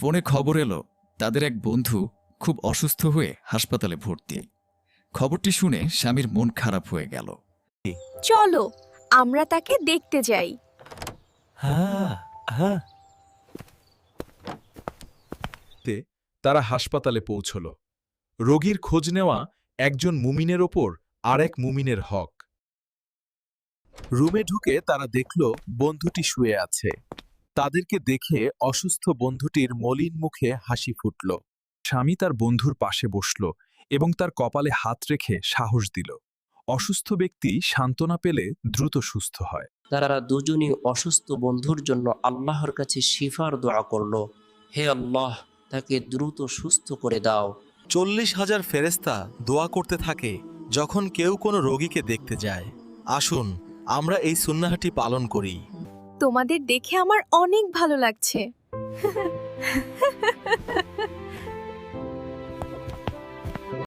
ফোনে খবর এলো তাদের এক বন্ধু খুব অসুস্থ হয়ে হাসপাতালে ভর্তি। খবরটি শুনে স্বামীর মন খারাপ হয়ে গেল। চলো আমরা তাকে দেখতে যাই। হ্যাঁ হ্যাঁ। তারা হাসপাতালে পৌঁছল। রোগীর খোঁজ নেওয়া একজন মুমিনের ওপর আরেক মুমিনের হক। রুমে ঢুকে তারা দেখল বন্ধুটি শুয়ে আছে। তাদেরকে দেখে অসুস্থ বন্ধুটির মলিন মুখে হাসি ফুটল। স্বামী তার বন্ধুর পাশে বসল এবং তার কপালে হাত রেখে সাহস দিল। অসুস্থ ব্যক্তি সান্ত্বনা পেলে দ্রুত সুস্থ হয়। তারা দুজনই অসুস্থ বন্ধুর জন্য আল্লাহর কাছে শিফার দোয়া করল হে আল্লাহ তাকে দ্রুত সুস্থ করে দাও। চল্লিশ হাজার ফেরেস্তা দোয়া করতে থাকে যখন কেউ কোনো রোগীকে দেখতে যায়। আসুন আমরা এই সুন্নাহাটি পালন করি। তোমাদের দেখে আমার অনেক ভালো লাগছে।